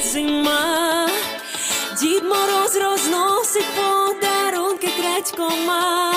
стоїть зима, дід мороз розносить подарунки крадькома.